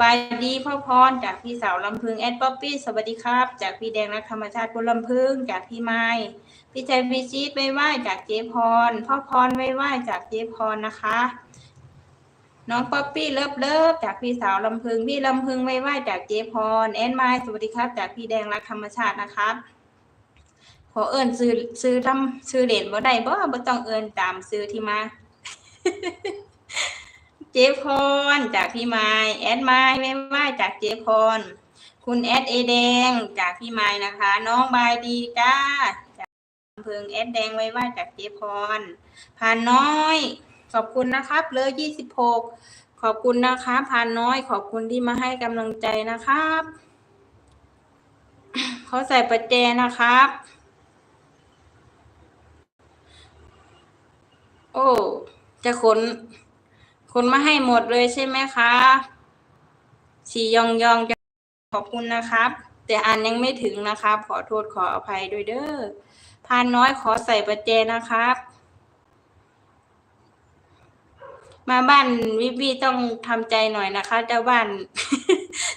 บายดีพ่อพรจากพี่สาวลำพึงแอดป๊อปปี้สวัสดีครับ จากพี่แดงรักธรรมชาติคุณลำพึงจากพี่ไม้พี่ใจพี่ชีตไว้ไหว้จากเจพร พ่อพรไว้ไหว้จากเจพรนะคะ น้องป๊อปปี้เลิฟเลิฟจากพี่สาวลำพึงพี่ลำพึงไว้ไหว้จากเจพรแอนไม้สวัสดีครับ จากพี่แดงรักธรรมชาตินะครับขอเอิญซื้อซื้อทำซื้อเหรียญบ่ได้บ่บ่ต้องเอิญตามซื้อที่มา เจพรจากพี่ไม้แอดไม้แม่ไม้จากเจพรคุณแอดเอแดงจากพี่ไม้นะคะ น้องบายดีจ้าจากอำเภอแอดแดงไว้ว่าจากเจพรพานน้อย ขอบคุณนะครับเลยยี่สิบหกขอบคุณนะคะพานน้อย ขอบคุณที่มาให้กำลังใจนะครับเขาใส่ประแจนะครับ โอ้ จะขน คนมาให้หมดเลยใช่ไหมคะสียองยองจะขอบคุณนะครับ แต่อ่านยังไม่ถึงนะครับ ขอโทษขออภัยด้วยเด้อพานน้อยขอใส่ประแจนะครับ มาบ้านวิวีต้องทำใจหน่อยนะคะเจ้าบ้าน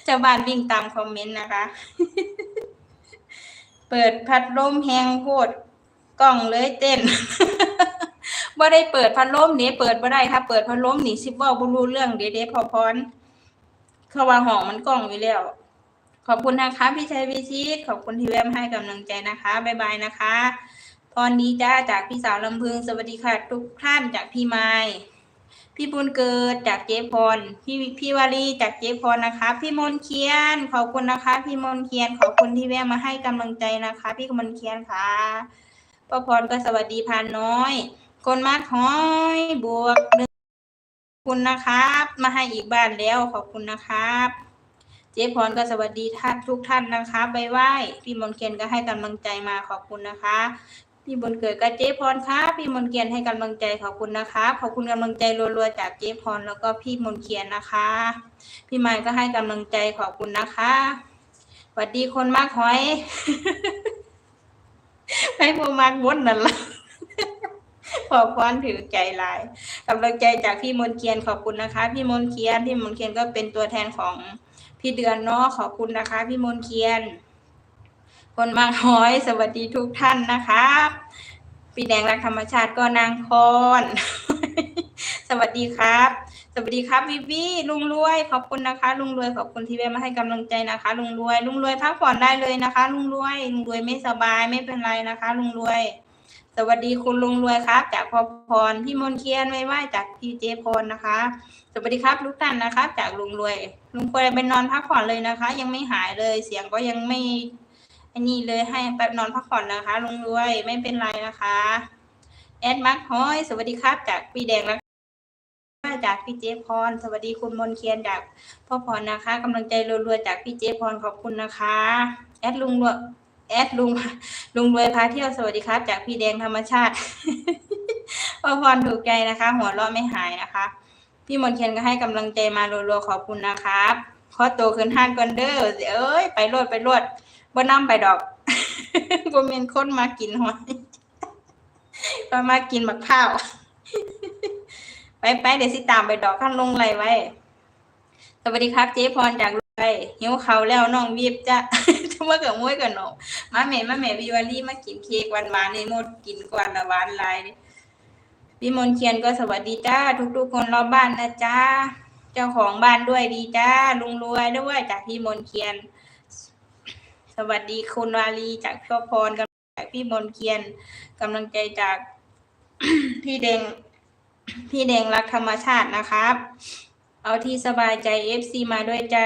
เจ้าบ้านวิ่งตามคอมเมนต์นะคะ เปิดพัดลมแหงโพดกล้องเลยเต้น ว่าได้เปิดพัดลมนี่เปิดบ่ได้ถ้าเปิดพัดลมนี่สิบว่าบ่รู้เรื่องเด็ดๆพอพรเขาว่าห้องมันกล้องอยู่แล้ว ขอบคุณนะคะพี่ชัยวิชิตขอบคุณที่แวมให้กำลังใจนะคะบ๊ายบายนะคะพรนี้จ้าจากพี่สาวลำพึงสวัสดีค่ะ ทุกท่านจากพี่ไม้พี่บุญเกิดจากเจพรพี่พี่วารีจากเจพรนะคะ พี่มนเคียน ขอบคุณนะคะ พี่มนเคียน ขอบคุณที่แวะมาให้กำลังใจนะคะ พี่มนเคียนค่ะป้าพรก็สวัสดีพานน้อย คนมากห้อยบวกหนึ่งขอบคุณนะครับ มาให้อีกบ้านแล้วขอบคุณนะครับ เจ๊พรก็สวัสดีท่านทุกท่านนะคะบายไหว้พี่มนเกียนก็ให้กำลังใจมาขอบคุณนะคะพี่บนเกิดกับเจ๊พรครับพี่มนเกียนให้กำลังใจขอบคุณนะคะขอบคุณกำลังใจรัวๆจากเจ๊พรแล้วก็พี่มนเกียนนะคะ พี่ไมค์ก็ให้กำลังใจขอบคุณนะคะสวัสดีคนมากหอย ให้พวมากวนนั่นละ ขอบคุณถือใจหลายกำลังใจจากพี่มนเคียนขอบคุณนะคะ พี่มนเคียนพี่มนเคียนก็เป็นตัวแทนของพี่เดือนเนาะขอบคุณนะคะ พี่มนเคียน คนบางห้อยสวัสดีทุกท่านนะคะพี่แดงรักธรรมชาติก็นางพรสวัสดีครับ สวัสดีครับวิวีลุงรวย ขอบคุณนะคะ ลุงรวยขอบคุณที่แวะมาให้กำลังใจนะคะ ลุงรวย ลุงรวยพักผ่อนได้เลยนะคะ ลุงรวย ลุงรวยไม่สบายไม่เป็นไรนะคะ ลุงรวย สวัสดีคุณลุงรวยครับ จากพอพรพี่มนเคียนไว้ไหวจากพี่เจพรนะคะ สวัสดีครับทุกท่านนะคะจากลุงรวย ลุงควรไปนอนพักผ่อนเลยนะคะ ยังไม่หายเลยเสียงก็ยังไม่อันนี้เลยให้ไปนอนพักผ่อนนะคะ ลุงรวยไม่เป็นไรนะคะแอดมักฮ้อยสวัสดีครับ จากพี่แดงและจากพี่เจพร สวัสดีคุณมนเคียนจากพ่อพรนะคะกำลังใจรัวๆจากพี่เจพรขอบคุณนะคะ แอดลุงรวย แอดลุงลุงรวยพาเที่ยวสวัสดีครับ จากพี่แดงธรรมชาติพ่อพรถูกใจนะคะ หัวเราะไม่หายนะคะ พี่มนเคียนก็ให้กำลังใจมารัวๆขอบคุณนะครับขอโตขึ้นห้านก่อนเด้อเอ้ยไปรวดไปรวดบ่นำไปดอกบ่แม่นคนมากินหอยมามากินบักข้าว ไปไปเดี๋ยวสิตามไปดอกขั้นลงไรไว้ สวัสดีครับเจ๊พรจาก ไรหิวเขาแล้วน้องวีบจะทุ่มกับมุ้ยกับหนมมาแม่มาแม่วิวารี่มากินเค้กหวานหวานในหมดกินกวนละหวานลายพี่มนเคียนก็สวัสดีจ้าทุกๆคนรอบบ้านนะจ้าเจ้าของบ้านด้วยดีจ้าลุงรวยด้วยจากพี่มนเคียน สวัสดีคุณวาลีจากพ่อพรกับจากพี่มนเคียนกำลังใจจากพี่แดงพี่แดงรักธรรมชาตินะครับ เอาที่สบายใจ FC มาด้วยใจ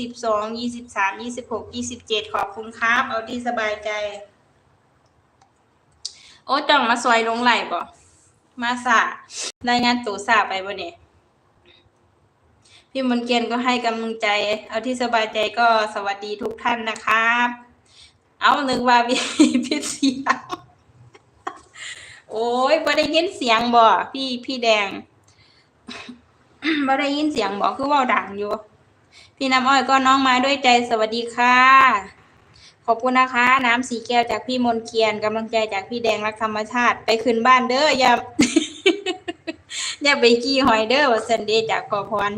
22 23 26 27ขอบคุณครับ เอาที่สบายใจ โอ้จ้องมาซอยลงไหลบ่มาสะรายงานตัวสาไปบ่เนี่ยพี่มนเกียนก็ให้กำลังใจ เอาที่สบายใจก็สวัสดีทุกท่านนะครับ เอานึกว่าพี่พี่เสียง โอ้ยบ่ได้ยินเสียงบ่ พี่พี่แดง บ่ได้ยินเสียงบอกคือว่าดังอยู่ พี่น้ำอ้อยก็น้องมาด้วยใจสวัสดีค่ะ ขอบคุณนะคะ น้ำสีแก้วจากพี่มนเคียนกำลังใจจากพี่แดงรักธรรมชาติ ไปขึ้นบ้านเด้ออย่าอย่าไปกี้หอยเด้อว่าสันเดย์จากขอพร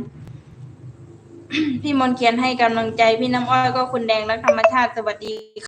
พี่มนเขียนให้กำลังใจพี่น้ำอ้อยก็คุณแดงและธรรมชาติสวัสดี